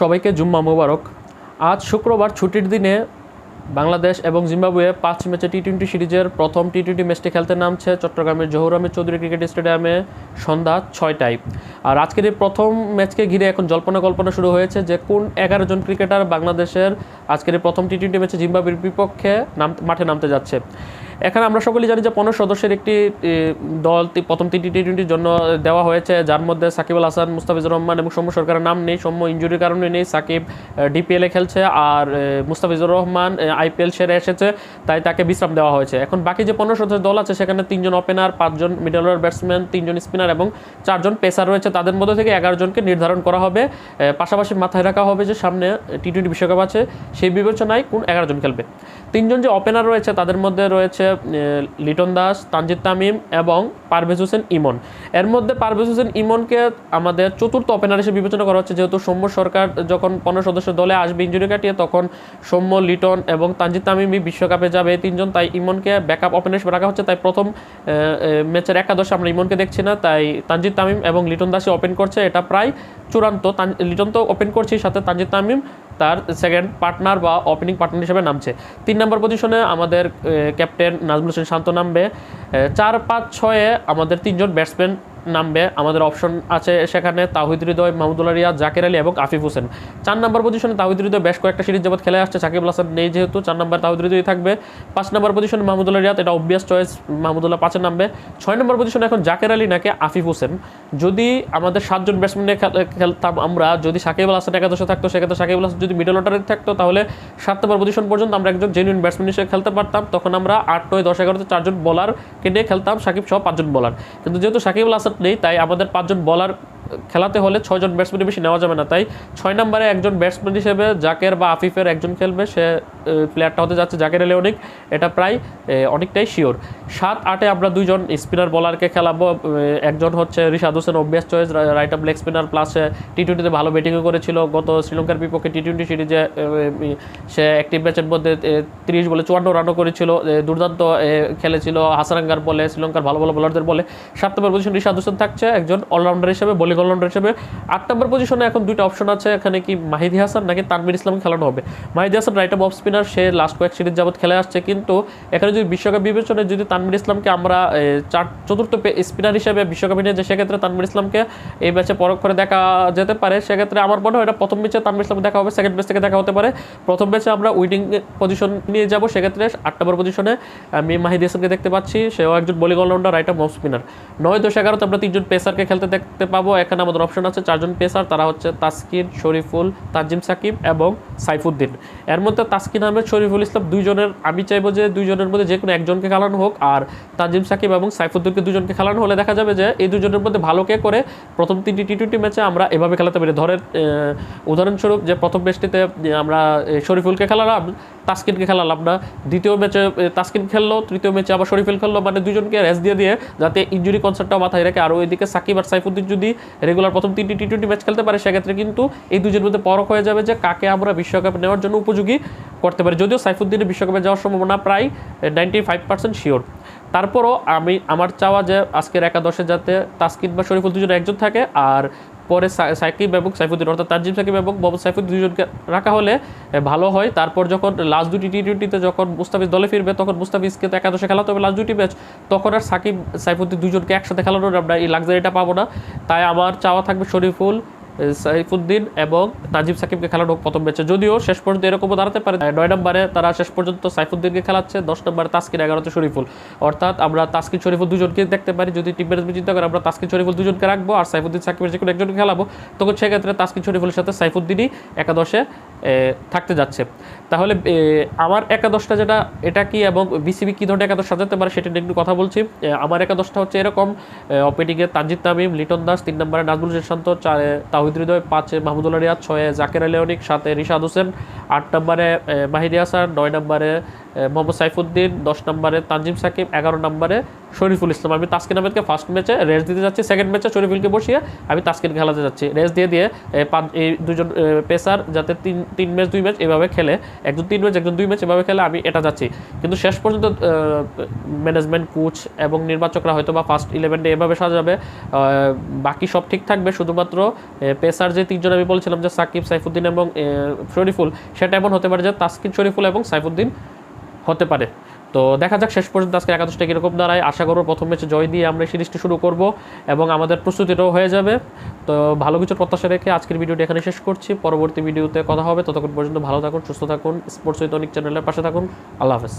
সবাইকে জুম্মা মোবারক। আজ শুক্রবার ছুটির দিনে বাংলাদেশ এবং জিম্বাবুয়ে পাঁচ ম্যাচে টি টোয়েন্টি সিরিজের প্রথম টি টোয়েন্টি ম্যাচটি খেলতে নামছে চট্টগ্রামের জহুর আহমেদ চৌধুরী ক্রিকেট স্টেডিয়ামে সন্ধ্যা ছয়টায়। আর আজকের এই প্রথম ম্যাচকে ঘিরে এখন জল্পনা কল্পনা শুরু হয়েছে যে কোন এগারো জন ক্রিকেটার বাংলাদেশের আজকের এই প্রথম টি টোয়েন্টি ম্যাচে জিম্বাবুয়ের বিপক্ষে নাম, মাঠে নামতে যাচ্ছে। এখানে আমরা সকলেই জানি যে পনেরো সদস্যের একটি দল প্রথম তিনটি টি টোয়েন্টির জন্য দেওয়া হয়েছে, যার মধ্যে সাকিব আল হাসান, মুস্তাফিজুর রহমান এবং সৌম্য সরকারের নাম নেই। সৌম্য ইঞ্জুরির কারণে নেই, সাকিব ডিপিএলে খেলছে আর মুস্তাফিজুর রহমান আইপিএল সেরে এসেছে, তাই তাকে বিশ্রাম দেওয়া হয়েছে। এখন বাকি যে পনেরো সদস্যের দল আছে, সেখানে তিনজন ওপেনার পাঁচজন মিডল অর্ডার ব্যাটসম্যান তিনজন স্পিনার এবং চারজন পেসার রয়েছে। তাদের মধ্যে থেকে এগারো জনকে নির্ধারণ করা হবে। পাশাপাশি মাথায় রাখা হবে যে সামনে টি টোয়েন্টি বিশ্বকাপ আছে, সেই বিবেচনায় কোন এগারো জন খেলবে। তিনজন যে ওপেনার রয়েছে, তাদের মধ্যে রয়েছে লিটন দাস, তানজিদ তামিম এবং পারভেজ হোসেন ইমন। এর মধ্যে পারভেজ হোসেন ইমনকে আমাদের চতুর্থ ওপেনার হিসেবে বিবেচনা করা হচ্ছে, যেহেতু সৌম্য সরকার যখন পনেরো সদস্য দলে আসবে ইঞ্জুরি কাটিয়ে, তখন সৌম্য, লিটন এবং তানজিদ তামিমই বিশ্বকাপে যাবে এই তিনজন। তাই ইমনকে ব্যাকআপ ওপেনার হিসেবে রাখা হচ্ছে। তাই প্রথম ম্যাচের একাদশে আমরা ইমনকে দেখছি না। তাই তানজিদ তামিম এবং লিটন দাসই ওপেন করছে। এটা প্রায় চূড়ান্ত। লিটন তো ওপেন করছেই সাথে তানজিদ তামিম। তার সেকেন্ড পার্টনার বা ওপেনিং পার্টনার হিসেবে নামছে। তিন নম্বর পজিশনে আমাদের ক্যাপ্টেন নাজমুল হোসেন শান্ত নামবে। চার পাঁচ ছয়ে আমাদের তিনজন ব্যাটসম্যান নামবে। আমাদের অপশন আছে সেখানে তাহিদ হৃদয়, মাহমুদুল্লাহ রিয়াদ জাকের আলী এবং আফিফ হোসেন। চার নম্বর পজিশনে তাহিদ হৃদয় বেশ কয়েকটা সিরিজ যাবত খেলে আসছে। সাকিব হাসান নেই যেহেতু, চার নম্বর তাহিদ হৃদয় থাকবে। পাঁচ নম্বর পজিশনে মাহমুদুল্লাহ রিয়াদ, এটা অবভিয়াস চয়েস মাহমুদুল্লাহ পাঁচের নামবে। ছয় নম্বর পজিশনে এখন জাকের আলী নাকি আফিফ হোসেন। যদি আমাদের সাতজন ব্যাটসম্যান খেলতাম আমরা, যদি সাকিব আল হাসান একাদশে থাকতো, সেক্ষেত্রে সাকিব আল হাসান যদি মিডল অর্ডারে থাকতো, তাহলে সাত নম্বর পজিশন পর্যন্ত আমরা একজন জেনুইন ব্যাটসম্যান হিসেবে খেলতে পারতাম। তখন আমরা আট, নয়, দশ, এগারোতে চারজন বলারকে নিয়ে খেলতাম। সাকিব সহ পাঁচজন বলার কিন্তু যেহেতু সাকিব আল হাসান নেই, তাই আমাদের পাঁচজন বলার খেলাতে হলে ছয়জন ব্যাটসম্যানের বেশি নেওয়া যাবে না। তাই ছয় নম্বরে একজন ব্যাটসম্যান হিসেবে জাকের বা আফিফের একজন খেলবে, সে প্লেয়ারটা হতে যাচ্ছে জাকের এলে অনেক এটা প্রায় অনেকটাই শিওর সাত আটে আমরা দুইজন স্পিনার বলারকে খেলাবো। একজন হচ্ছে রিশাদ হোসেন অভ্যাস choice right up leg spinner plus T টোয়েন্টিতে ভালো ব্যাটিংও করেছিল। গত শ্রীলঙ্কার বিপক্ষে টি টোয়েন্টি সিরিজে সে একটি ম্যাচের মধ্যে তিরিশ বলে চুয়ান্ন রানও করেছিল। দুর্দান্ত খেলেছিল হাসারাঙ্গার বলে, শ্রীলঙ্কার ভালো ভালো বোলারদের বলে। সাত নম্বর পজিশন রিশাদ হোসেন থাকছে, একজন অলরাউন্ডার হিসেবে বোলিং অলরাউন্ডার হিসেবে। আট নম্বর পজিশনে এখন দুইটা অপশন আছে, এখানে কি মাহিদি হাসান নাকি তানবির ইসলামকে খেলানো হবে। Mahidi Hasan right off spinner সে লাস্ট কয়েক সিরিজ যাবত খেলে আসছে। কিন্তু এখানে যদি বিশ্বকাপ বিবেচনায় যদি তানবির ইসলামকে আমরা চার, চতুর্থ স্পিনার হিসেবে বিশ্বকাপে নিয়ে যে সেক্ষেত্রে তানবির ইসলামকে এই ম্যাচে পরখ করে দেখা যেতে পারে। সেক্ষেত্রে আমার মনে হয় এটা প্রথম ম্যাচে তানবির ইসলাম দেখা হবে সেকেন্ড ম্যাচ থেকে দেখা হতে পারে। প্রথম ম্যাচে আমরা উইনিং পজিশন নিয়ে যাব, সেক্ষেত্রে আট নম্বর পজিশনে আমি মাহিদি হাসানকে দেখতে পাচ্ছি। সেও একজন bowling all rounder right off spinner নয় দশ এগারোতে আমরা তিনজন পেসারকে খেলতে দেখতে পাবো। এখানে আমাদের অপশন আছে চারজন পেসার, তারা হচ্ছে তাসকিন, শরীফুল তাজিম সাকিব এবং সাইফুদ্দিন। এর মধ্যে তাসকিন আহমেদ শরীফুল ইসলাম দুইজনের, আমি চাইব যে দুইজনের মধ্যে যে কোনো একজনকে খেলানো হোক, আর তাজিম সাকিব এবং সাইফুদ্দিনকে দুজনকে খেলানো হলে দেখা যাবে যে এই দুজনের মধ্যে ভালো কে করে প্রথম তিনটি টি টোয়েন্টি ম্যাচে আমরা এভাবে খেলাতে পারি। ধরেন উদাহরণস্বরূপ যে প্রথম ম্যাচটিতে আমরা শরীফুলকে খেলালাম তাসকিনকে খেলালাম না। দ্বিতীয় ম্যাচে তাস্কিন খেললো, তৃতীয় ম্যাচে আবার শরীফেল খেললো মানে দুজনকে রেস্ট দিয়ে দিয়ে যাতে ইঞ্জুরি কনসার্টটা মাথায় রাখে। আর ওইদিকে সাকিব আর সাইফুদ্দিন যদি রেগুলার প্রথম তিনটি টি টোয়েন্টি ম্যাচ খেলতে পারে, সেক্ষেত্রে কিন্তু এই দুজনের মধ্যে পরখ হয়ে যাবে যে কাকে আমরা বিশ্বকাপ নেওয়ার জন্য উপযোগী করতে পারি। যদিও সাইফুদ্দিনের বিশ্বকাপে যাওয়ার সম্ভাবনা প্রায় নাইনটি ফাইভ পার্সেন্ট শিওর তারপরও আমি, আমার চাওয়া যে আজকের একাদশে যাতে তাসকিন বা শরীফুল দুজন একজন থাকে, আর পরে সা- সাকিব এবং সাইফুদ্দিন, অর্থাৎ তানজিম সাকিব এবং মোহাম্মদ সাইফুদ্দিন দুজনকে রাখা হলে ভালো হয়। তারপর যখন লাস্ট দুটি টি টোয়েন্টিতে যখন মুস্তাফিজ দলে ফিরবে, তখন মুস্তাফিজকে তো একাদশে খেলাতে হবে লাস্ট দুটি ম্যাচ, তখন আর সাকিব, সাইফুদ্দিন দুজনকে একসাথে খেলানোর আমরা এই লাক্সারিটা পাবো না। তাই আমার চাওয়া থাকবে শরীফুল সাইফুদ্দিন এবং নাজিব সাকিবকে খেলানো প্রথম ম্যাচে। যদিও শেষ পর্যন্ত এরকমও দাঁড়াতে পারে নয় নম্বরে তারা শেষ পর্যন্ত সাইফুদ্দিনকে খেলাচ্ছে, দশ নম্বরে তাসকিন, এগারোতে শরীফুল। অর্থাৎ আমরা তাসকিন, শরীফুল দুজনকে দেখতে পারি। যদি টিম ম্যানেজমেন্ট চিন্তা করে, আমরা তাসকিন, শরীফুল দুজনকে রাখব আর সাইফুদ্দিন সাকিবের যে কোনো একজনকে খেলাবো, তখন সেক্ষেত্রে তাসকিন, শরীফুলের সাথে সাইফুদ্দিনই একাদশে থাকতে যাচ্ছে। তাহলে আমার একাদশটা যেটা, এটা কি এবং বিসিবি কী ধরনের একাদশ সাজাতে পারে সেটা নিয়ে একটু কথা বলছি। আমার একাদশটা হচ্ছে এরকম ওপেনিংয়ে তানজিদ তামিম, লিটন দাস, তিন নম্বরে নাজমুল শান্ত, চারে তাহিদ হৃদয় পাঁচে মাহমুদুল্লাহ রিয়াদ ছয়ে জাকের আলী অনিক সাতে রিশাদ হোসেন আট নম্বরে মাহিদি হাসান, নয় নম্বরে মোহাম্মদ সাইফুদ্দিন, দশ নম্বরে, তানজিম সাকিব, এগারো নম্বরে, শরীফুল ইসলাম। আমি তাসকিন আহমেদকে ফার্স্ট ম্যাচে রেস্ট দিতে যাচ্ছি সেকেন্ড ম্যাচে শরীফুলকে বসিয়ে আমি তাসকিন খেলাতে যাচ্ছি। রেস্ট দিয়ে দিয়ে পাঁচ, এই দুজন পেসার যাতে তিন তিন ম্যাচ দুই ম্যাচ এভাবে খেলে, একজন তিন ম্যাচ একজন দুই ম্যাচ এভাবে খেলে আমি এটা যাচ্ছি। কিন্তু শেষ পর্যন্ত ম্যানেজমেন্ট কোচ এবং নির্বাচকরা হয়তো বা ফার্স্ট ইলেভেনটা এভাবে সাজাবে বাকি সব ঠিক থাকবে। শুধুমাত্র পেসার যে তিনজন আমি বলছিলাম, যে সাকিব, সাইফুদ্দিন এবং শরীফুল সেটা এমন হতে পারে যে তাসকিন শরীফুল এবং সাইফুদ্দিন হতে পারে। তো দেখা যাক, শেষ পর্যন্ত আজকে একাদশটা কীরকম দাঁড়ায়। আশা করব প্রথম ম্যাচে জয় দিয়ে আমরা সিরিজটি শুরু করব এবং আমাদের প্রস্তুতিটাও হয়ে যাবে। তো ভালো কিছু প্রত্যাশা রেখে আজকের ভিডিওটি এখানে শেষ করছি। পরবর্তী ভিডিওতে কথা হবে। ততক্ষণ পর্যন্ত ভালো থাকুন, সুস্থ থাকুন। স্পোর্টস উইথ অনেক চ্যানেলের পাশে থাকুন। আল্লাহ হাফেজ।